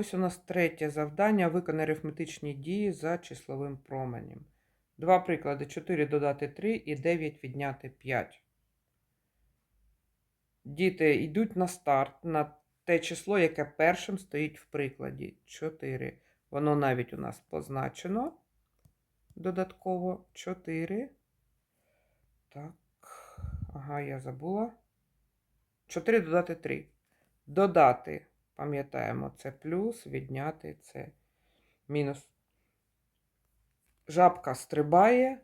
Ось у нас третє завдання. Виконай арифметичні дії за числовим променем. Два приклади: 4 додати 3 і 9 відняти 5. Діти йдуть на старт на те число, яке першим стоїть в прикладі. 4. Воно навіть у нас позначено. Додатково 4. Так. Ага, я забула. 4 додати 3. Додати, пам'ятаємо, це плюс, відняти це мінус. Жабка стрибає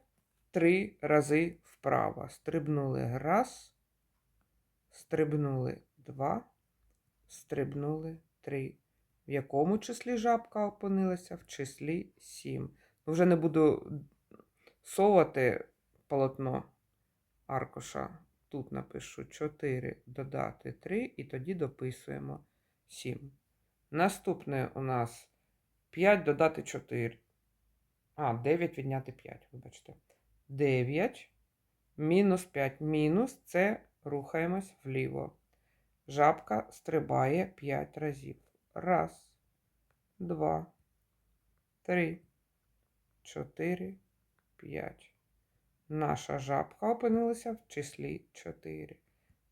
три рази вправо. Стрибнули раз, стрибнули два, стрибнули три. В якому числі жабка опинилася? В числі 7. Вже не буду совати полотно аркуша. Тут напишу 4 додати 3 і тоді дописуємо 7. Наступне у нас 5 додати 4. А, 9 відняти 5, вибачте. 9 мінус 5. Мінус це рухаємось вліво. Жабка стрибає 5 разів. Раз, два, три, чотири, п'ять. Наша жабка опинилася в числі 4.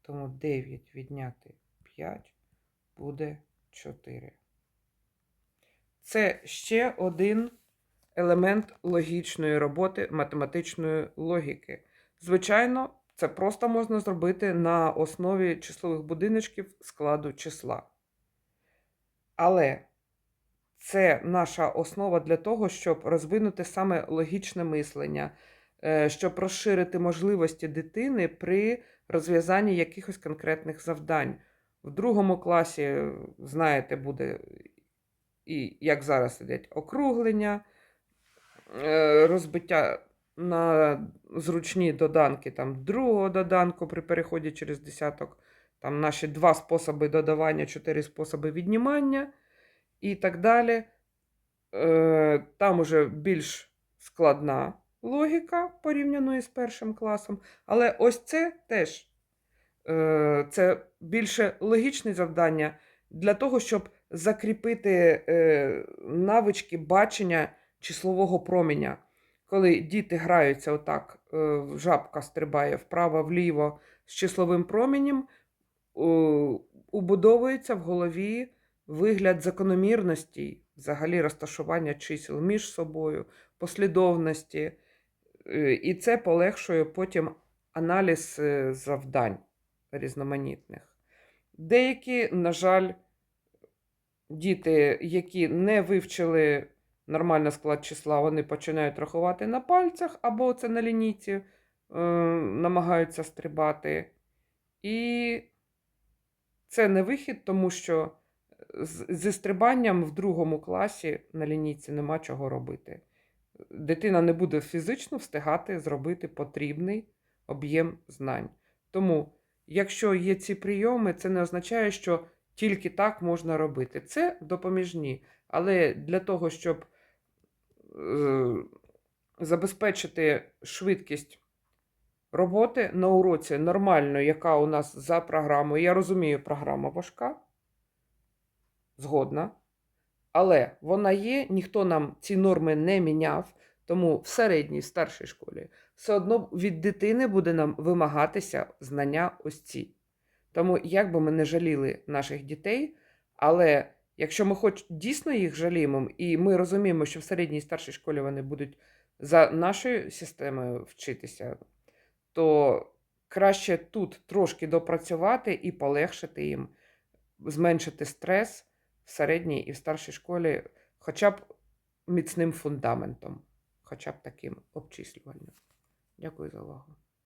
Тому 9 відняти 5 буде 4. Це ще один елемент логічної роботи математичної логіки. Звичайно, це просто можна зробити на основі числових будиночків складу числа. Але це наша основа для того, щоб розвинути саме логічне мислення, е, щоб розширити можливості дитини при розв'язанні якихось конкретних завдань. В другому класі, знаєте, буде, і як зараз сидять, округлення, е, розбиття на зручні доданки там, другого доданку при переході через десяток, там наші два способи додавання, чотири способи віднімання і так далі. Е, Там уже більш складна логіка порівняно із першим класом. Але ось це теж це більше логічне завдання для того, щоб закріпити е, навички бачення числового променя. Коли діти граються отак, е, жабка стрибає вправо-вліво з числовим променем, убудовується в голові вигляд закономірності, взагалі розташування чисел між собою, послідовності. Е, І це полегшує потім аналіз е, завдань різноманітних. Деякі, на жаль, діти, які не вивчили нормально склад числа, вони починають рахувати на пальцях, або це на лінійці е, намагаються стрибати. І це не вихід, тому що зі стрибанням в другому класі на лінійці нема чого робити. Дитина не буде фізично встигати зробити потрібний об'єм знань. Тому, якщо є ці прийоми, це не означає, що тільки так можна робити. Це допоміжні. Але для того, щоб е, забезпечити швидкість роботи на уроці нормально, яка у нас за програмою. Я розумію, програма важка, згодна. Але вона є, ніхто нам ці норми не міняв, тому в середній, старшій школі все одно від дитини буде нам вимагатися знання ось ці. Тому, як би ми не жаліли наших дітей, але якщо ми хоч дійсно їх жаліємо, і ми розуміємо, що в середній і старшій школі вони будуть за нашою системою вчитися, то краще тут трошки допрацювати і полегшити їм, зменшити стрес в середній і в старшій школі, хоча б міцним фундаментом, хоча б таким обчислювальним. Дякую за увагу.